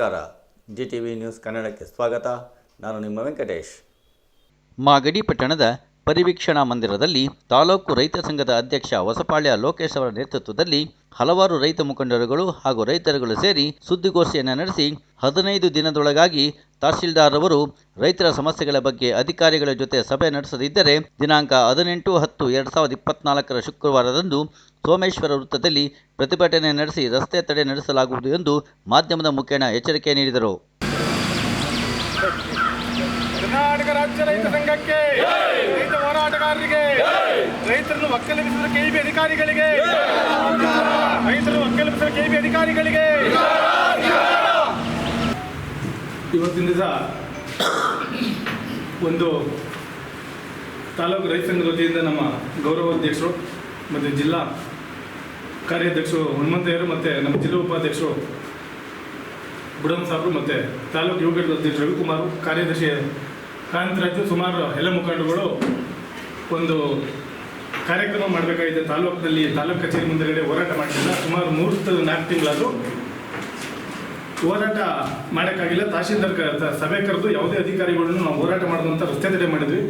ನಮಸ್ಕಾರ. G T V news ಕನ್ನಡಕ್ಕೆ ಸ್ವಾಗತ. ನಾನು ನಿಮ್ಮ ವೆಂಕಟೇಶ್. ಮಾಗಡಿ ಪಟ್ಟಣದ ಪರಿವೀಕ್ಷಣಾ ಮಂದಿರದಲ್ಲಿ ತಾಲೂಕು ರೈತ ಸಂಘದ ಅಧ್ಯಕ್ಷ ಹೊಸಪಾಳ್ಯ ಲೋಕೇಶ್ ಅವರ ನೇತೃತ್ವದಲ್ಲಿ ಹಲವಾರು ರೈತ ಮುಖಂಡರುಗಳು ಹಾಗೂ ರೈತರುಗಳು ಸೇರಿ ಸುದ್ದಿಗೋಷ್ಠಿಯನ್ನು ನಡೆಸಿ ಹದಿನೈದು ದಿನದೊಳಗಾಗಿ ತಹಶೀಲ್ದಾರ್ ಅವರು ರೈತರ ಸಮಸ್ಯೆಗಳ ಬಗ್ಗೆ ಅಧಿಕಾರಿಗಳ ಜೊತೆ ಸಭೆ ನಡೆಸದಿದ್ದರೆ ದಿನಾಂಕ ಹದಿನೆಂಟು ಹತ್ತು ಎರಡು ಸಾವಿರದ ಇಪ್ಪತ್ನಾಲ್ಕರ ಶುಕ್ರವಾರದಂದು ಸೋಮೇಶ್ವರ ವೃತ್ತದಲ್ಲಿ ಪ್ರತಿಭಟನೆ ನಡೆಸಿ ರಸ್ತೆ ತಡೆ ನಡೆಸಲಾಗುವುದು ಎಂದು ಮಾಧ್ಯಮದ ಮುಖೇಣ ಎಚ್ಚರಿಕೆ ನೀಡಿದರು. ಕರ್ನಾಟಕ ರಾಜ್ಯ ರೈತ ಸಂಘಕ್ಕೆ ರೈತ ಹೋರಾಟಗಾರರಿಗೆ ರೈತರನ್ನು ಒಕ್ಕಲಿಸಿದ ಕೆಇಬಿ ಅಧಿಕಾರಿಗಳಿಗೆ ರೈತರನ್ನು ಒಕ್ಕಲಿಸಿದ ಕೆಇಬಿ ಅಧಿಕಾರಿಗಳಿಗೆ. ಇವತ್ತಿನ ದಿವಸ ಒಂದು ತಾಲೂಕು ರೈತ ಸಂಘದ ವತಿಯಿಂದ ನಮ್ಮ ಗೌರವಾಧ್ಯಕ್ಷರು ಮತ್ತು ಜಿಲ್ಲಾ ಕಾರ್ಯಾಧ್ಯಕ್ಷರು ಹನುಮಂತಯ್ಯರು ಮತ್ತು ನಮ್ಮ ಜಿಲ್ಲಾ ಉಪಾಧ್ಯಕ್ಷರು ಬುಡನ್ ಸಾಬ್ರು ಮತ್ತು ತಾಲೂಕು ಅಧ್ಯಕ್ಷ ರವಿಕುಮಾರ್, ಕಾರ್ಯದರ್ಶಿ ಕಾಂತರಾಜು ಸುಮಾರು ಎಲ್ಲ ಮುಖಂಡರುಗಳು ಒಂದು ಕಾರ್ಯಕ್ರಮ ಮಾಡಬೇಕಾಗಿದೆ. ತಾಲೂಕಿನಲ್ಲಿ ತಾಲೂಕು ಕಚೇರಿ ಮುಂದೆಗಡೆ ಹೋರಾಟ ಮಾಡಿಲ್ಲ ಸುಮಾರು ಮೂರು ನಾಲ್ಕು ತಿಂಗಳಾದರೂ ಹೋರಾಟ ಮಾಡೋಕ್ಕಾಗಿಲ್ಲ. ತಹಶೀಲ್ದಾರ್ ಸಭೆ ಕರೆದು ಯಾವುದೇ ಅಧಿಕಾರಿಗಳನ್ನು ನಾವು ಹೋರಾಟ ಮಾಡೋದಂತ ರಸ್ತೆ ತಡೆ ಮಾಡಿದ್ವಿ.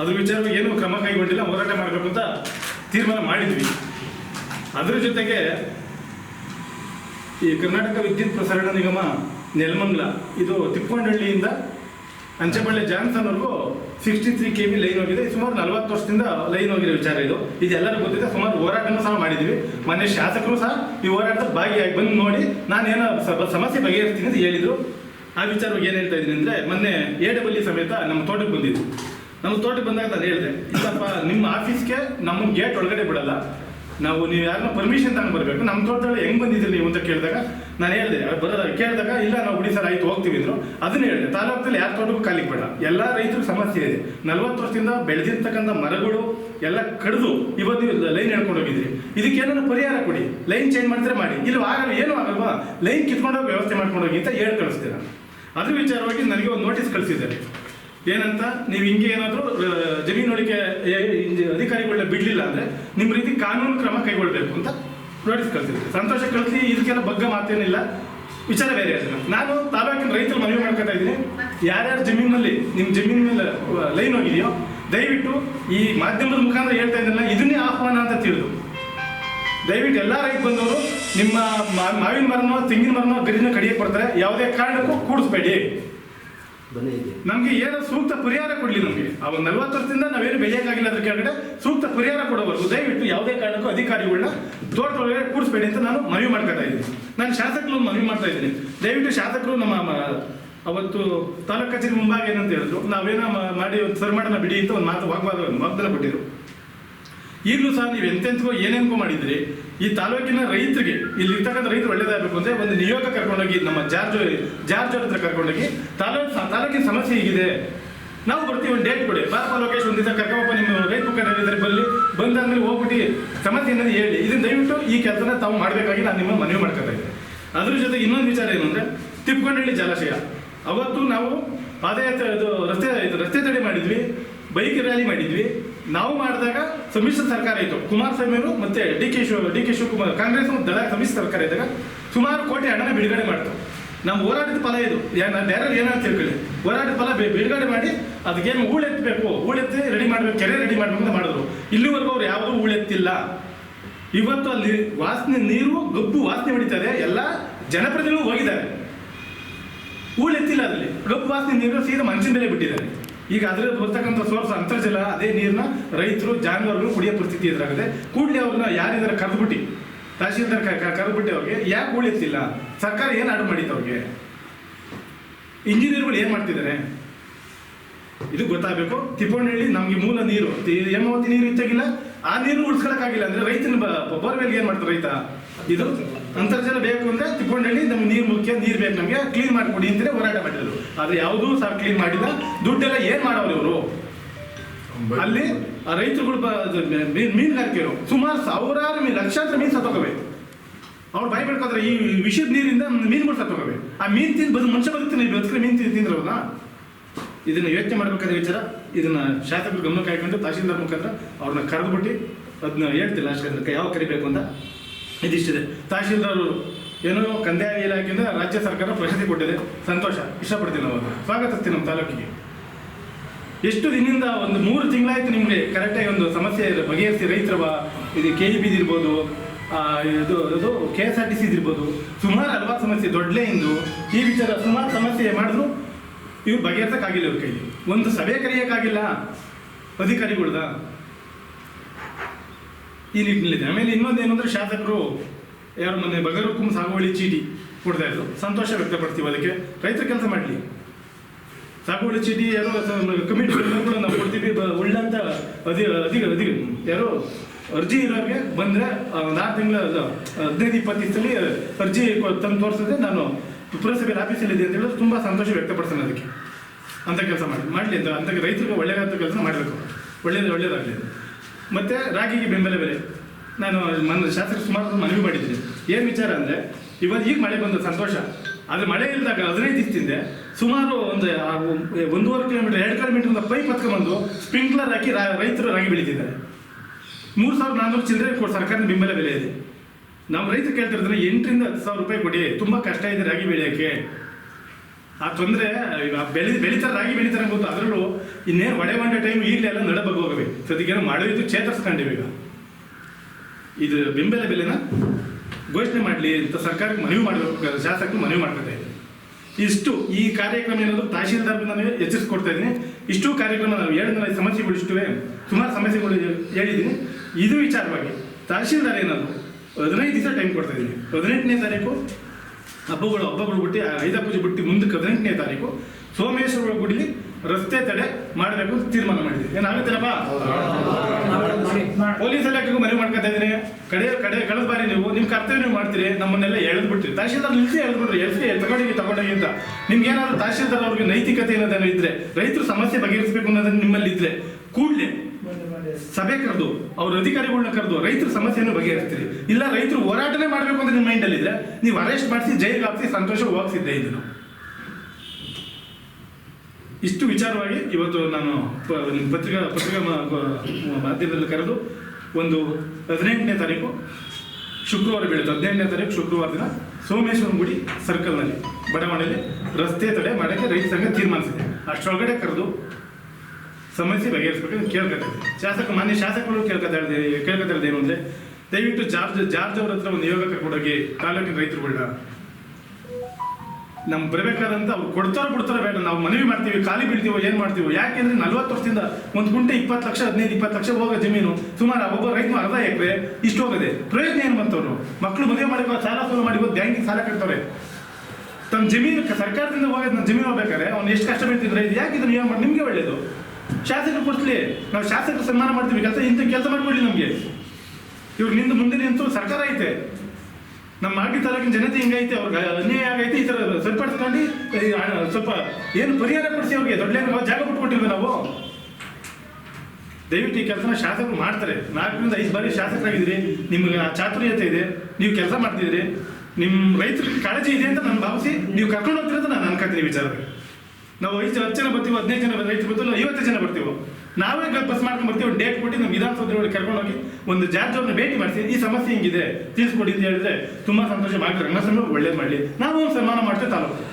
ಅದ್ರ ವಿಚಾರವಾಗಿ ಏನು ಕ್ರಮ ಕೈಗೊಂಡಿಲ್ಲ. ಹೋರಾಟ ಅಂತ ತೀರ್ಮಾನ ಮಾಡಿದ್ವಿ. ಅದರ ಜೊತೆಗೆ ಈ ಕರ್ನಾಟಕ ವಿದ್ಯುತ್ ಪ್ರಸರಣ ನಿಗಮ ನೆಲ್ಮಂಗ್ಲ, ಇದು ತಿಪ್ಪಗೊಂಡಹಳ್ಳಿಯಿಂದ ಅಂಚೆಬಳ್ಳಿ ಜಾನ್ಸನ್ವರೆಗೂ sixty three K V line ಹೋಗಿದೆ. ಸುಮಾರು ನಲವತ್ತು ವರ್ಷದಿಂದ ಲೈನ್ ಹೋಗಿರೋ ವಿಚಾರ ಇದು. ಇದೆಲ್ಲರೂ ಗೊತ್ತಿದೆ, ಸುಮಾರು ಹೋರಾಟನೂ ಸಹ ಮಾಡಿದ್ವಿ ಮೊನ್ನೆ ಶಾಸಕರು ಸಹ ಈ ಹೋರಾಟದ ಭಾಗಿಯಾಗಿ ಬಂದು ನೋಡಿ ನಾನೇನೋ ಸಮಸ್ಯೆ ಬಗೆಹರಿಸ್ತೀನಿ ಅಂತ ಹೇಳಿದ್ರು. ಆ ವಿಚಾರವಾಗಿ ಏನು ಹೇಳ್ತಾ ಇದ್ದೀನಿ ಅಂದರೆ, ಮೊನ್ನೆ ಎ ಡಬ್ಲ್ಯೂ ಸಮೇತ ನಮ್ಮ ತೋಟಕ್ಕೆ ಬಂದಿದ್ದು. ನಮ್ಮ ತೋಟಕ್ಕೆ ಬಂದಾಗ ನಾನು ಹೇಳಿದೆ, ಇಲ್ಲಪ್ಪ, ನಿಮ್ಮ ಆಫೀಸ್ಗೆ ನಮ್ಮ ಗೇಟ್ ಒಳಗಡೆ ಬಿಡಲ್ಲ. ನಾವು ನೀವು ಯಾರನ್ನ ಪರ್ಮಿಷನ್ ತಗೊಂಡು ಬರಬೇಕು. ನಮ್ಮ ತೋಟದಲ್ಲಿ ಹೆಂಗ್ ಬಂದಿದ್ದೀರಿ ನೀವು ಅಂತ ಕೇಳಿದಾಗ ನಾನು ಹೇಳಿದೆ ಬರೋದ ಕೇಳಿದಾಗ, ಇಲ್ಲ, ನಾವು ಬಿಡಿ ಸರ್, ಆಯ್ತು, ಹೋಗ್ತೀವಿ ಅಂದ್ರು. ಅದನ್ನ ಹೇಳಿದೆ, ತಾಲೂಕಲ್ಲಿ ಯಾರ ತೋಟಕ್ಕೂ ಕಾಲಿಗೆ ಬೇಡ. ಎಲ್ಲ ರೈತರು ಸಮಸ್ಯೆ ಇದೆ. ನಲ್ವತ್ತು ವರ್ಷದಿಂದ ಬೆಳೆದಿರ್ತಕ್ಕಂಥ ಮರಗಳು ಎಲ್ಲ ಕಡಿದು ಇವತ್ತು ಲೈನ್ ಹೇಳ್ಕೊಂಡು ಹೋಗಿದ್ರಿ. ಇದಕ್ಕೆ ಏನಾದ್ರು ಪರಿಹಾರ ಕೊಡಿ. ಲೈನ್ ಚೇಂಜ್ ಮಾಡಿದ್ರೆ ಮಾಡಿ. ಇಲ್ಲಿ ಆಗಲ್ಲ ಏನು ಆಗಲ್ವಾ? ಲೈನ್ ಕಿತ್ಕೊಂಡೋಗಿ ವ್ಯವಸ್ಥೆ ಮಾಡ್ಕೊಂಡು ಹೋಗಿ ಅಂತ ಹೇಳಿ ಕಳಿಸ್ತೀರ. ಅದ್ರ ವಿಚಾರವಾಗಿ ನನಗೆ ಒಂದು ನೋಟಿಸ್ ಕಳಿಸಿದ್ದಾರೆ. ಏನಂತ, ನೀವು ಹಿಂಗೆ ಏನಾದರೂ ಜಮೀನು ಒಳಗೆ ಅಧಿಕಾರಿಗಳನ್ನ ಬಿಡಲಿಲ್ಲ ಅಂದ್ರೆ ನಿಮ್ಮ ರೀತಿ ಕಾನೂನು ಕ್ರಮ ಕೈಗೊಳ್ಬೇಕು ಅಂತ ನೋಟಿಸ್ ಕಳಿಸಿದ್ರು. ಸಂತೋಷ ಕಳಿಸಿ, ಇದಕ್ಕೆಲ್ಲ ಬಗ್ಗೆ ಮಾತೇನಿಲ್ಲ. ವಿಚಾರ ಬೇರೆ ಅದನ್ನ ನಾನು ತಾಲೂಕಿನ ರೈತರು ಮನವಿ ಮಾಡ್ಕೊತಾ ಇದ್ದೀನಿ. ಯಾರ್ಯಾರು ಜಮೀನಲ್ಲಿ, ನಿಮ್ಮ ಜಮೀನ್ ಮೇಲೆ ಲೈನ್ ಹೋಗಿದೆಯೋ, ದಯವಿಟ್ಟು ಈ ಮಾಧ್ಯಮದ ಮುಖಾಂತರ ಹೇಳ್ತಾ ಇದ್ದಲ್ಲ ಇದನ್ನೇ ಆಹ್ವಾನ ಅಂತ ತಿಳಿದು. ದಯವಿಟ್ಟು ಎಲ್ಲ ರೈತ ಬಂದವರು ನಿಮ್ಮ ಮಾವಿನ ಮರನೋ, ತೆಂಗಿನ ಮರನೋ ಗರಿನ ಕಡಿಯಕ್ಕೆ ಬರ್ತಾರೆ. ಯಾವುದೇ ಕಾರಣಕ್ಕೂ ಕೂಡಿಸ್ಬೇಡಿ. ನಮ್ಗೆ ಏನು ಸೂಕ್ತ ಪರಿಹಾರ ಕೊಡಲಿ ನಮಗೆ. ಒಂದು ನಲ್ವತ್ತು ವರ್ಷದಿಂದ ನಾವೇನು ಬೆಳೆಯಕ್ಕಾಗಿಲ್ಲ ಅದ್ರ ಕೆಳಗಡೆ ಸೂಕ್ತ ಪರಿಹಾರ ಕೊಡಬಾರ್ದು ದಯವಿಟ್ಟು ಯಾವುದೇ ಕಾರಣಕ್ಕೂ ಅಧಿಕಾರಿಗಳನ್ನ ತೋಟದೊಳಗಡೆ ಕೂಡಿಸ್ಬೇಡಿ ಅಂತ ನಾನು ಮನವಿ ಮಾಡ್ಕೊತಾ ಇದ್ದೀನಿ. ನಾನು ಶಾಸಕರು ಮನವಿ ಮಾಡ್ತಾ ಇದ್ದೀನಿ. ದಯವಿಟ್ಟು ಶಾಸಕರು ನಮ್ಮ ಅವತ್ತು ತಾಲೂಕು ಕಚೇರಿ ಮುಂಭಾಗ ಏನಂತ ಹೇಳಿದ್ರು, ನಾವೇನ ಮಾಡಿ ಒಂದು ಮಾಡೋಣ ಬಿಡಿ ಅಂತ ಒಂದು ಮಾತು ವಾಗ್ವಾದ ವಾಗ್ದಾನ ಕೊಟ್ಟಿದ್ರು. ಈಗಲೂ ಸಹ ನೀವು ಎಂತೆಂತಗೋ ಏನೇನ್ಕೋ ಮಾಡಿದ್ರಿ ಈ ತಾಲೂಕಿನ ರೈತರಿಗೆ, ಇಲ್ಲಿ ಇರ್ತಕ್ಕಂಥ ರೈತರು ಒಳ್ಳೇದಾಗಬೇಕು ಅಂದ್ರೆ ಒಂದು ನಿಯೋಗ ಕರ್ಕೊಂಡೋಗಿ, ನಮ್ಮ ಜಾರ್ಜ್ ಜಾರ್ಜ್ ಅವ್ರ ಹತ್ರ ಕರ್ಕೊಂಡೋಗಿ ತಾಲೂಕು ತಾಲೂಕಿನ ಸಮಸ್ಯೆ ಹೀಗಿದೆ. ನಾವು ಬರ್ತೀವಿ, ಒಂದು ಡೇಟ್ ಕೊಡಿ. ಬಾರಪ್ಪ ಲೋಕೇಶ್, ಒಂದು ದಿವಸ ಕರ್ಕೊಂಬಪ್ಪ ನಿಮ್ಮ ರೈತ ಮುಖಂಡರಿದ್ದಾರೆ ಬಲ್ಲಿ ಬಂದಾದ್ಮೇಲೆ ಹೋಗ್ಬಿಟ್ಟು ಸಮಸ್ಯೆ ಏನಂದ್ರೆ ಹೇಳಿ. ಇದನ್ನ ದಯವಿಟ್ಟು ಈ ಕೆಲಸನ ತಾವು ಮಾಡಬೇಕಾಗಿ ನಾನು ನಿಮ್ಮ ಮನವಿ ಮಾಡ್ಕೊತಾ ಅದ್ರ ಜೊತೆ ಇನ್ನೊಂದು ವಿಚಾರ ಏನು ಅಂದ್ರೆ ತಿಪ್ಪಕೊಂಡಳ್ಳಿ ಜಲಾಶಯ. ಅವತ್ತು ನಾವು ಪಾದಯಾತ್ರೆ, ಇದು ರಸ್ತೆ ಇದು ರಸ್ತೆ ತಡೆ ಮಾಡಿದ್ವಿ, ಬೈಕ್ ರ್ಯಾಲಿ ಮಾಡಿದ್ವಿ. ನಾವು ಮಾಡಿದಾಗ ಸಮ್ಮಿಶ್ರ ಸರ್ಕಾರ ಇತ್ತು. ಕುಮಾರಸ್ವಾಮಿ ಅವರು ಮತ್ತೆ D K Shiva, D K Shivakumar, Congress ದಳ ಸಮ್ಮಿಶ್ರ ಸರ್ಕಾರ ಇದ್ದಾಗ ಸುಮಾರು ಕೋಟಿ ಹಣನ ಬಿಡುಗಡೆ ಮಾಡ್ತು. ನಮ್ಮ ಹೋರಾಟದ ಫಲ ಇದು. ಯಾರು ಏನಂತ ತಿಳ್ಕೊಳ್ಳಿ. ಹೋರಾಟದ ಫಲ ಬಿಡುಗಡೆ ಮಾಡಿ ಅದಕ್ಕೇನು ಹೂಳೆತ್ತಬೇಕು ಹೂಳೆತ್ತಿ ರೆಡಿ ಮಾಡಬೇಕು. ಕೆರೆ ರೆಡಿ ಮಾಡಬೇಕು ಅಂತ ಮಾಡಿದ್ರು. ಇಲ್ಲಿವರೆಗೂ ಅವ್ರು ಯಾವುದೂ ಹೂಳೆತ್ತಿಲ್ಲ ಇವತ್ತು ಅಲ್ಲಿ ವಾಸನೆ, ನೀರು, ಗಬ್ಬು ವಾಸನೆ ಹೊಡಿತಾರೆ ಎಲ್ಲ ಜನಪ್ರತಿನಿಧಿಗಳು ಹೋಗಿದ್ದಾರೆ. ಹೂಳೆತ್ತಿಲ್ಲ ಅಲ್ಲಿ. ಗಬ್ಬು ವಾಸನೆ, ನೀರು ಸೀದಾ ಮನುಷ್ಯನ ಮೇಲೆ ಬಿಟ್ಟಿದ್ದಾರೆ. ಈಗ ಅದ್ರಲ್ಲಿ ಬರ್ತಕ್ಕಂಥ ಸೋರ್ಸ್ ಅಂತರ್ಜಲ, ಅದೇ ನೀರನ್ನ ರೈತರು, ಜಾನುವಾರುಗಳು ಕುಡಿಯೋ ಪರಿಸ್ಥಿತಿ ಎದುರಾಗಿದೆ ಕೂಡಲೇ ಅವ್ರನ್ನ ಯಾರಿದ್ದಾರೆ ಕರೆದ್ಬಿಟ್ಟು? ತಹಶೀಲ್ದಾರ್ ಕರೆದ್ಬಿಟ್ಟು ಅವ್ರಿಗೆ ಯಾಕೆ ಉಳಿಯುತ್ತಿಲ್ಲ ಸರ್ಕಾರ ಏನು ಆರ್ಡರ್ ಮಾಡಿತ್ತು ಅವ್ರಿಗೆ? ಇಂಜಿನಿಯರ್ಗಳು ಏನು ಮಾಡ್ತಿದ್ದಾರೆ? ಇದು ಗೊತ್ತಾಗಬೇಕು. ತಿಪ್ಪಣ್ಣಹಳ್ಳಿ ನಮಗೆ ಮೂಲ ನೀರು. ಹೇಮಾವತಿ ನೀರು ಇತ್ತಾಗಿಲ್ಲ. ಆ ನೀರು ಉಳಿಸ್ಕೊಳಕ್ಕಾಗಿಲ್ಲ ಅಂದ್ರೆ ರೈತನ ಬೋರ್ವೆಲ್ ಏನು ಮಾಡ್ತಾರೆ ರೈತ? ಇದು ಅಂತರ್ಜಲ ಬೇಕು ಅಂದ್ರೆ ತಿಪ್ಪಣ್ಣಹಳ್ಳಿ ನಮ್ಗೆ ನೀರು ಮುಖ್ಯ ನೀರು ಬೇಕು ನಮಗೆ. ಕ್ಲೀನ್ ಮಾಡಿಕೊಡಿ ಅಂತಲೇ ಹೋರಾಟ ಮಾಡಿದ್ರು ಆದ್ರೆ ಯಾವುದೂ ಸಹ ಕ್ಲೀನ್ ಮಾಡಿಲ್ಲ. ದುಡ್ಡೆಲ್ಲ ಏನು ಮಾಡೋರು ಇವರು? ಅಲ್ಲಿ ಆ ರೈತರುಗಳು ಮೀನುಗಾರಿಕೆಯರು ಸುಮಾರು ಸಾವಿರಾರು ಮೀನು ಲಕ್ಷಾಂತರ ಮೀನು ಸತ್ತೋಗವೆ. ಅವ್ರು ಬೆಳ್ಕೋತಾರೆ ಈ ವಿಷದ ನೀರಿಂದ ಮೀನುಗಳು ಸತ್ತೋಗವೆ. ಆ ಮೀನು ತಿಂದು ಬದು ಮನುಷ್ಯ ಬದುಕ್ತಾನೆ ಬದುಕ್ರೆ ಮೀನು ತಿಂದು ತಿಂದ್ರಲ್ಲ? ಇದನ್ನ ಯೋಚನೆ ಮಾಡಬೇಕಾದ ವಿಚಾರ. ಇದನ್ನ ಶಾಸಕರು ಗಮನಕ್ಕೆ ಹಾಕೊಂಡು ತಹಶೀಲ್ದಾರ್ ಮುಖಾಂತರ ಅವ್ರನ್ನ ಕರೆದ್ಬಿಟ್ಟು ಅದನ್ನ ಹೇಳ್ತಿಲ್ಲ ಅಷ್ಟೇ ಯಾವ ಕರಿಬೇಕು ಅಂತ? ಇದಿಷ್ಟಿದೆ ತಹಶೀಲ್ದಾರರು ಏನೋ ಕಂದಾಯ ಇಲಾಖೆಯಿಂದ ರಾಜ್ಯ ಸರ್ಕಾರ ಪ್ರಶಸ್ತಿ ಕೊಟ್ಟಿದೆ. ಸಂತೋಷ. ಇಷ್ಟಪಡ್ತೀನಿ ನಾವು. ಸ್ವಾಗತಿಸ್ತೀನಿ ನಮ್ಮ ತಾಲೂಕಿಗೆ. ಎಷ್ಟು ದಿನದಿಂದ ಒಂದು ಮೂರು ತಿಂಗಳಾಯ್ತು ನಿಮಗೆ ಕರೆಕ್ಟಾಗಿ ಒಂದು ಸಮಸ್ಯೆ ಬಗೆಹರಿಸಿ ರೈತರ ಇದು ಕೆ ಇ ಬಿ ಇರ್ಬೋದು ಇದು ಅದು K S R T C ಇರ್ಬೋದು. ಸುಮಾರು ಹಲವಾರು ಸಮಸ್ಯೆ ದೊಡ್ಡಲೇ ಇಂದು. ಈ ವಿಚಾರ ಸುಮಾರು ಸಮಸ್ಯೆ ಮಾಡಿದ್ರು ಇವ್ರು ಬಗೆಹರಿಸೋಕ್ಕಾಗಿಲ್ಲ ಇವ್ರ ಕೈಲಿ. ಒಂದು ಸಭೆ ಕರೆಯೋಕ್ಕಾಗಿಲ್ಲ ಅಧಿಕಾರಿಗಳ್ದ. ಈ ನಿಟ್ಟಿನಲ್ಲಿದೆ ಆಮೇಲೆ ಇನ್ನೊಂದು ಅಂದರೆ ಅಂದ್ರೆ ಶಾಸಕರು ಯಾರು ಮೊನ್ನೆ ಬಗರುಕುಂ ಸಾಗುವಳಿ ಚೀಟಿ ಕೊಡ್ತಾ ಇದ್ರು. ಸಂತೋಷ ವ್ಯಕ್ತಪಡ್ತೀವಿ ಅದಕ್ಕೆ. ರೈತರು ಕೆಲಸ ಮಾಡಲಿ. ಸಾಗುವಳಿ ಚೀಟಿ ಯಾರೋ ಕಮಿಟಿ ಕೂಡ ನಾವು ಕೊಡ್ತೀವಿ. ಒಳ್ಳಂತ ಅಧಿ ಅಧಿ ಅಧಿ ಯಾರೋ ಅರ್ಜಿ ಇರೋರಿಗೆ ಬಂದರೆ ಒಂದು ಆರು ತಿಂಗಳ ಹದಿನೈದು ಇಪ್ಪತ್ತು ದಿವಸದಲ್ಲಿ ಅರ್ಜಿ ತಂದು ತೋರಿಸಿದ್ರೆ ನಾನು ಪುರಸಭೆ ಆಫೀಸಲ್ಲಿ ಇದೆ ಅಂತ ಹೇಳಿದ್ರೆ ತುಂಬ ಸಂತೋಷ ವ್ಯಕ್ತಪಡ್ತೇನೆ ಅದಕ್ಕೆ. ಅಂತ ಕೆಲಸ ಮಾಡಿ ಮಾಡಲಿ ಅಂತ. ಅಂತ ರೈತರಿಗೆ ಒಳ್ಳೆಯದಾದ ಕೆಲಸ ಮಾಡಬೇಕು. ಒಳ್ಳೇದು ಒಳ್ಳೇದಾಗಲಿ ಮತ್ತು ರಾಗಿಗೆ ಬೆಂಬಲ ಬೆಲೆ. ನಾನು ಮನ ಶಾಸ್ತ್ರ ಸುಮಾರು ಮನವಿ ಮಾಡಿದ್ದೀನಿ. ಏನು ವಿಚಾರ ಅಂದರೆ ಇವತ್ತು ಈಗ ಮಳೆ ಬಂದ ಸಂತೋಷ. ಆದರೆ ಮಳೆ ಇಲ್ಲದಾಗ ಹದಿನೈದು ದಿವಸದಿಂದ ಸುಮಾರು ಒಂದು ಒಂದೂವರೆ ಕಿಲೋಮೀಟರ್ ಎರಡು ಕಿಲೋಮೀಟರ್ ಪೈಪ್ ಹತ್ಕೊಂಡ್ಬಂದು ಸ್ಪ್ರಿಂಕ್ಲರ್ ಹಾಕಿ ರೈತರು ರಾಗಿ ಬೆಳೀತಿದ್ದಾರೆ. ಮೂರು ಸಾವಿರದ ನಾನ್ನೂರು ಚಿಲ್ಲರೆ ಕೊಡು ಸರ್ಕಾರದ ಬೆಂಬಲ ಬೆಲೆ ಇದೆ. ನಮ್ಮ ರೈತರು ಕೇಳ್ತಿರ್ತಾರೆ ಎಂಟರಿಂದ ಹತ್ತು ಸಾವಿರ ರೂಪಾಯಿ ಕೊಡಿ. ತುಂಬ ಕಷ್ಟ ಇದೆ ರಾಗಿ ಬೆಳೆಯೋಕ್ಕೆ. ಆ ತೊಂದರೆ ಬೆಳಿ, ಬೆಳೀತಾರೆ, ರಾಗಿ ಬೆಳೀತಾರೆ ಗೊತ್ತು. ಅದರಲ್ಲೂ ಇನ್ನೇನು ಒಡೆ ಬಂಡ ಟೈಮ್ ಈಗಲೇ ಎಲ್ಲ ನಡಬಗ್ ಹೋಗವೆ. ಸದ್ಯಕ್ಕೇನೋ ಮಾಡಿದ್ದು ಚೇತರಿಸ್ಕೊಂಡಿವೆ ಈಗ ಇದು ಬೆಂಬಲ ಬೆಲೆನ ಘೋಷಣೆ ಮಾಡಲಿ ಅಂತ ಸರ್ಕಾರಕ್ಕೆ ಮನವಿ ಮಾಡಬೇಕು ಶಾಸಕರು ಮನವಿ ಮಾಡ್ಕೊತಾ ಇದ್ದೀನಿ ಇಷ್ಟು ಈ ಕಾರ್ಯಕ್ರಮ ಏನಾದರೂ ತಹಶೀಲ್ದಾರ್ ನಾನು ಎಚ್ಚರಿಸ್ಕೊಡ್ತಾ ಇದ್ದೀನಿ. ಇಷ್ಟು ಕಾರ್ಯಕ್ರಮ ನಾವು ಹೇಳಿದ ಸಮಸ್ಯೆಗಳು ಇಷ್ಟುವೆ ಸುಮಾರು ಸಮಸ್ಯೆಗಳು ಹೇಳಿದ್ದೀನಿ. ಇದು ವಿಚಾರವಾಗಿ ತಹಶೀಲ್ದಾರ್ ಏನಾದ್ರು ಹದಿನೈದು ದಿವಸ ಟೈಮ್ ಕೊಡ್ತಾ ಇದ್ದೀನಿ. ಹದಿನೆಂಟನೇ ತಾರೀಕು ಹಬ್ಬಗಳು ಹಬ್ಬಗಳು ಬಿಟ್ಟು ಐದ ಪೂಜೆ ಬಿಟ್ಟು ಮುಂದಕ್ಕೆ ಹದಿನೆಂಟನೇ ತಾರೀಕು ಸೋಮೇಶ್ವರ ಗುಡಿಲಿ ರಸ್ತೆ ತಡೆ ಮಾಡಬೇಕು ತೀರ್ಮಾನ ಮಾಡಿದ್ವಿ. ಏನಾಗುತ್ತೇನಪ್ಪ? ಪೊಲೀಸ್ ಇಲಾಖೆಗೂ ಮನವಿ ಮಾಡ್ಕೊತಾ ಇದ್ದೀನಿ. ಕಡೆ ಕಡೆ ಕಳೆದ ನೀವು ನಿಮ್ಮ ಕರ್ತವ್ಯ ನೀವು ಮಾಡ್ತೀರಿ, ನಮ್ಮನ್ನೆಲ್ಲ ಎಳೆದ್ಬಿಟ್ರಿ. ತಹಶೀಲ್ದಾರ್ ನಿಲ್ಸಿ ಎಳೆದ್ಬಿಟ್ರಿ. ಎಲ್ಸಿ ತಗೊಂಡೋಗಿ ತಗೊಂಡೋಗಿ ಅಂತ. ನಿಮ್ಗೆ ಏನಾದ್ರು ತಹಶೀಲ್ದಾರ್ ಅವ್ರಿಗೆ ನೈತಿಕತೆ ಅನ್ನೋದೇನೋ ಇದ್ರೆ, ರೈತರು ಸಮಸ್ಯೆ ಬಗೆಹರಿಸಬೇಕು ಅನ್ನೋದನ್ನ ನಿಮ್ಮಲ್ಲಿ ಇದ್ರೆ, ಕೂಡಲೇ ಸಭೆ ಕರೆದು, ಅವ್ರ ಅಧಿಕಾರಿಗಳನ್ನ ಕರೆದು, ರೈತರ ಸಮಸ್ಯೆಯನ್ನು ಬಗೆಹರಿಸ್ತೀರಿ. ಇಲ್ಲ ರೈತರು ಹೋರಾಟನೇ ಮಾಡಬೇಕು ಅಂತ ನಿಮ್ಮ ಮೈಂಡಲ್ಲಿ ಇದ್ರೆ, ನೀವು ಅರೆಸ್ಟ್ ಮಾಡಿಸಿ, ಜೈಲಿಗೆ ಹಾಕಿಸಿ, ಸಂತೋಷ ಹೋಗ್ಸಿದ್ದೆ ಇದು ನಾವು ಇಷ್ಟು ವಿಚಾರವಾಗಿ ಇವತ್ತು ನಾನು ಪತ್ರಿಕಾ ಪತ್ರಿಕಾ ಮಾಧ್ಯಮದಲ್ಲಿ ಕರೆದು ಒಂದು ಹದಿನೆಂಟನೇ ತಾರೀಕು ಶುಕ್ರವಾರ ಬೀಳುತ್ತೆ. ಹದಿನೆಂಟನೇ ತಾರೀಕು ಶುಕ್ರವಾರ ದಿನ ಸೋಮೇಶ್ವರ ಗುಡಿ ಸರ್ಕಲ್ನಲ್ಲಿ ಬಡಾವಣೆಯಲ್ಲಿ ರಸ್ತೆ ತಡೆ ಮಾಡೋಕ್ಕೆ ರೈತ ಸಂಘ ತೀರ್ಮಾನಿಸಿದೆ ಅಷ್ಟರೊಳಗಡೆ ಕರೆದು ಸಮಸ್ಯೆ ಬಗೆಹರಿಸ್ಬೇಕು ಕೇಳ್ಕೊತಾರೆ ಶಾಸಕ, ಮಾನ್ಯ ಶಾಸಕರು ಕೇಳ್ಕೊತಾ ಕೇಳ್ಕೊತಾ ಇರೋದು ಏನು ಅಂದರೆ, ದಯವಿಟ್ಟು ಜಾರ್ಜ್ ಜಾರ್ಜ್ ಅವ್ರ ಹತ್ರ ಒಂದು ಯೋಗ ಕರ್ಕೊಂಡೋಗಿ ತಾಲೂಕಿನ ರೈತರುಗಳನ್ನ ನಮ್ಗೆ ಬರಬೇಕಾದಂತ ಅವ್ರು ಕೊಡ್ತಾರ ಬಿಡ್ತಾರೋ ಬೇಡ, ನಾವು ಮನವಿ ಮಾಡ್ತೀವಿ, ಖಾಲಿ ಬೀಳ್ತೀವೋ, ಏನು ಮಾಡ್ತೀವೋ ಯಾಕೆಂದ್ರೆ ನಲ್ವತ್ತು ವರ್ಷದಿಂದ ಒಂದು ಗುಂಟೆ ಇಪ್ಪತ್ತು ಲಕ್ಷ, ಹದಿನೈದು ಇಪ್ಪತ್ತು ಲಕ್ಷ ಹೋಗೋ ಜಮೀನು, ಸುಮಾರು ಒಬ್ಬ ರೈತನು ಅರ್ಧ ಎಕರೆ, ಇಷ್ಟು ಹೋಗದೆ. ಪ್ರಯೋಜನ ಏನು ಬಂತವ್ರು? ಮಕ್ಕಳು ಮದುವೆ ಮಾಡಿಕೋ ಸಾಲ ಸೋಲ ಮಾಡಿ ಬ್ಯಾಂಕಿಗೆ ಸಾಲ ಕಟ್ತಾರೆ ತಮ್ಮ ಜಮೀನು, ಸರ್ಕಾರದಿಂದ ಹೋಗೋದು ನನ್ನ ಜಮೀನು ಹೋಗ್ಬೇಕಾದ್ರೆ ಅವ್ನು ಎಷ್ಟು ಕಷ್ಟ ಬೀಳ್ತಿದ್ರೆ ಇದು ಯಾಕೆ ಇದನ್ನು ಏನು ಮಾಡಿ, ನಿಮಗೆ ಒಳ್ಳೇದು. ಶಾಸಕರು ಕೊಡ್ಲಿ ನಾವು ಶಾಸಕರು ಸನ್ಮಾನ ಮಾಡ್ತೀವಿ, ಕೆಲಸ ಇಂಥ ಕೆಲಸ ಮಾಡಿಬಿಡ್ಲಿ ನಮಗೆ. ಇವ್ರು ನಿಂದು ಮುಂದೆ ನಿಂತು ಸರ್ಕಾರ ಐತೆ. ನಮ್ಮ ಮಾಗಿ ತಾಲೂಕಿನ ಜನತೆ ಹಿಂಗೈತೆ? ಅವ್ರಿಗೆ ಅನ್ಯಾಯ ಆಗೈತೆ, ಈ ಥರ ಸರಿಪಡಿಸ್ಕೊಂಡು ಸ್ವಲ್ಪ ಏನು ಪರಿಹಾರ ಕೊಡಿಸಿ ಅವ್ರಿಗೆ? ದೊಡ್ಡ ಜಾಗ ಬಿಟ್ಕೊಟ್ಟಿಲ್ವ ನಾವು? ದಯವಿಟ್ಟು ಈ ಕೆಲಸನ ಶಾಸಕರು ಮಾಡ್ತಾರೆ. ನಾಲ್ಕರಿಂದ ಐದು ಬಾರಿ ಶಾಸಕರಾಗಿದ್ದೀರಿ. ನಿಮ್ಗೆ ಚಾತುರ್ಯತೆ ಇದೆ. ನೀವು ಕೆಲಸ ಮಾಡ್ತಿದ್ದೀರಿ. ನಿಮ್ಮ ರೈತರಿಗೆ ಕಾಳಜಿ ಇದೆ ಅಂತ ನಾನು ಭಾವಿಸಿ ನೀವು ಕರ್ಕೊಂಡು ಹೋಗ್ತೀರ ಅಂತ ನಾನು ಅನ್ಕೋತೀನಿ ವಿಚಾರ ನಾವು ಐದು ಹತ್ತು ಜನ ಬರ್ತೀವಿ, ಹದಿನೈದು ಜನ ರೈತರು ಬರ್ತೀವಿ, ಐವತ್ತು ಜನ ಬರ್ತೀವಿ? ನಾವೇ ಕಲ್ಪಸ್ ಬಸ್ ಮಾಡ್ಕೊಂಡು ಬರ್ತೀವಿ ಒಂದು ಡೇಟ್ ಕೊಟ್ಟು ನಮ್ಮ ವಿಧಾನಸೌಧ ಒಳಗೆ ಕರ್ಕೊಂಡು ಹೋಗಿ ಒಂದು ಜಾರ್ಜ್ ಅವ್ರನ್ನ ಭೇಟಿ ಮಾಡಿಸಿ ಈ ಸಮಸ್ಯೆ ಹಿಂಗಿದೆ ತಿಳಿಸ್ಕೊಡಿ ಅಂತ ಹೇಳಿದ್ರೆ ತುಂಬಾ ಸಂತೋಷ ಮಾಡಿ ರಂಗಸ್ವಾಮಿ ಒಳ್ಳೇದು ಮಾಡಲಿ. ನಾವು ಒಂದು ಸನ್ಮಾನ ಮಾಡ್ತೇವೆ ತಾಲೂಕು.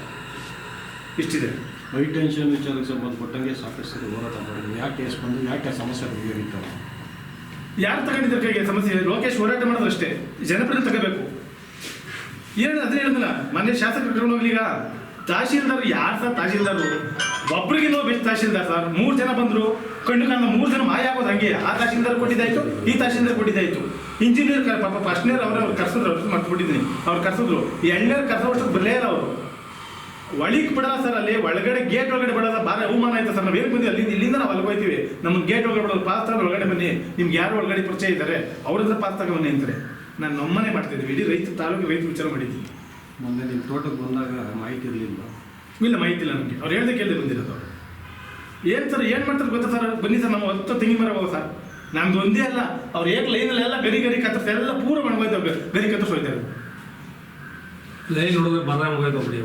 ಇಷ್ಟಿದೆ. ಹೈ ಟೆನ್ಷನ್ ವಿಚಾರಕ್ಕೆ ಸಂಬಂಧಪಟ್ಟಂಗೆ ಸಾಕಷ್ಟು ಹೋರಾಟ ಮಾಡಿದ್ವಿ. ಯಾಕೆ ಕೇಸ್ ಬಂದು ಯಾಕೆ ಸಮಸ್ಯೆ ಬಗೆಹರಿತಾರೆ ಯಾರು ತಗೊಂಡಿದ್ದಾರೆ ಕೈಗೆ ಸಮಸ್ಯೆ? ಲೋಕೇಶ್ ಹೋರಾಟ ಮಾಡೋದು ಅಷ್ಟೇ. ಜನಪ್ರತಿನಿಧಿ ತಗೋಬೇಕು. ಏನು ಅದೇ ಹೇಳಿದ್ನಲ್ಲ ಮನೆ ಶಾಸಕರು ಕರ್ಕೊಂಡು ಹೋಗ್ಲಿ ಈಗ. ತಹಶೀಲ್ದಾರ್ ಯಾರು ಸಹ ತಹಶೀಲ್ದಾರ್ ಒಬ್ರಿಗೆ ನೋವು ಬೆಸ್ಟ್ ತಹಶೀಲ್ದಾರ್ ಸರ್. ಮೂರು ಜನ ಬಂದರು. ಕಣ್ಣು ಕಣ್ಣು ಮೂರು ಜನ ಮಾಯ ಆಗೋದು ಹಂಗೆ. ಆ ತಹಶೀಲ್ದಾರ್ ಕೊಟ್ಟಿದ್ದಾಯ್ತು, ಈ ತಹಶೀಲ್ದಾರ್ ಕೊಟ್ಟಿದ್ದಾಯ್ತು. ಇಂಜಿನಿಯರ್ ಪಾಪ ಫಸ್ಟ್ ಇಯರ್ ಅವ್ರು ಅವ್ರು ಕರ್ಸಿದ್ರು, ಅವ್ರು ಮರ್ತ್ಬಿಟ್ಟಿದ್ದೀನಿ ಅವ್ರು ಕರ್ಸಿದ್ರು. ಈ ಎಣ್ಣೆರ್ ಕರ್ಸೋ ವರ್ಷಕ್ಕೆ ಬರಲೇ ಇಲ್ಲ ಅವರು. ಒಳಗೆ ಬಿಡಲ್ಲ ಸರ್ ಅಲ್ಲಿ, ಒಳಗಡೆ ಗೇಟ್ ಒಳಗಡೆ ಬಿಡೋದ ಬಾರ ಅವಮಾನ ಆಯ್ತು ಸರ್. ನಾವು ಏನು ಅಲ್ಲಿಂದ ಇಲ್ಲಿಂದ ನಾವು ಅಲ್ಲಿ ಹೋಗ್ತೀವಿ ನಮ್ಗೆ ಗೇಟ್ ಒಳಗಡೆ ಬಿಡೋದು ಪಾಸ್ ತಗೊಂಡು ಒಳಗಡೆ ಬನ್ನಿ. ನಿಮ್ಗೆ ಯಾರು ಒಳಗಡೆ ಪರಿಚಯ ಇದ್ದಾರೆ. ಅವ್ರಿಂದ ಪಾಸ್ ತಗೊಂಡು ಬನ್ನಿ ಅಂತಾರೆ. ನಾನು ನಮ್ಮನೆ ಮಾಡ್ತಿದ್ದೀವಿ ಇಡೀ ರೈತ ತಾಲೂಕು ರೈತ ವಿಚಾರ ಮಾಡಿದ್ವಿ ಮೊನ್ನೆ ನಿಮ್ಮ ತೋಟಕ್ಕೆ ಬಂದಾಗ ಮಾಹಿತಿ ಇರಲಿಲ್ಲ ಇಲ್ಲ ಮಾಹಿತಿ ಇಲ್ಲ ನಮಗೆ. ಅವ್ರು ಹೇಳ್ದೆ ಕೇಳಿದೆ ಬಂದಿರೋದು. ಏನು ಸರ್ ಏನು ಮಾಡ್ತಾರೆ ಗೊತ್ತಾ ಸರ್ ಬನ್ನಿ ಸರ್ ನಾವು ಹತ್ತು ತೆಂಗಿನ ಮರ ಹೋಗೋ ಸರ್ ನಮ್ದು ಒಂದೇ ಅಲ್ಲ. ಅವ್ರು ಲೈನ್ ಲೈನಲ್ಲಿ ಎಲ್ಲ ಗರಿ ಗರಿ ಕತ್ತರಿಸಿ ಎಲ್ಲ ಪೂರ ಮಾಡ್ಬೋಯ್ತು ಗರಿ ಕತ್ತರಿಸಿ ಹೋಯ್ತಾರೆ ಲೈನ್ ನೋಡಿದ್ರೆ ಬರ ಹೋಗೋದು ಬಿಡಿ.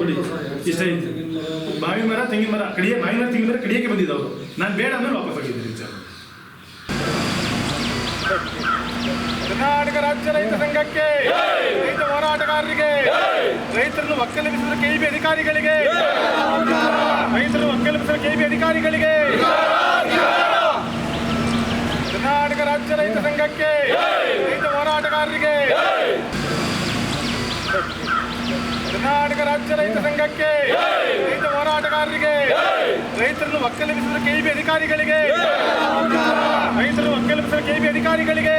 ಬಿಡಿ. ಇಷ್ಟ ಐತಿ ಮಾವಿನ ಮರ ತೆಂಗಿನ ಮರ ಕಡಿಯ ಬಾವಿ ಮರ ತೆಂಗಿನ ಮರ ಕಡಿಯಕ್ಕೆ ಬಂದಿದ್ದವರು ನಾನು ಬೇಡ ಅಂದ್ರೆ ವಾಪಸ್ ಹೋಗಿದ್ದೀನಿ ಸರ್ ಕರ್ನಾಟಕ ರಾಜ್ಯ ರೈತ ಸಂಘಕ್ಕೆ ರೈತ ಹೋರಾಟಗಾರರಿಗೆ ರೈತರನ್ನು ಒಕ್ಕಲೆಬ್ಬಿಸಿದ ಕೆಇಬಿ ಅಧಿಕಾರಿಗಳಿಗೆ. ರೈತರನ್ನು ಒಕ್ಕಲೆಬ್ಬಿಸಿದ ಕೆಇಬಿ ಅಧಿಕಾರಿಗಳಿಗೆ. ಕರ್ನಾಟಕ ರಾಜ್ಯ ರೈತ ಸಂಘಕ್ಕೆ, ರೈತ ಹೋರಾಟಗಾರರಿಗೆ. ಕರ್ನಾಟಕ ರಾಜ್ಯ ರೈತ ಸಂಘಕ್ಕೆ, ರೈತ ಹೋರಾಟಗಾರರಿಗೆ. ರೈತರನ್ನು ಒಕ್ಕಲೆಬ್ಬಿಸಿದ ಕೆಇಬಿ ಅಧಿಕಾರಿಗಳಿಗೆ. ರೈತರನ್ನು ಒಕ್ಕಲೆಬ್ಬಿಸಿದ ಕೆಇಬಿ ಅಧಿಕಾರಿಗಳಿಗೆ.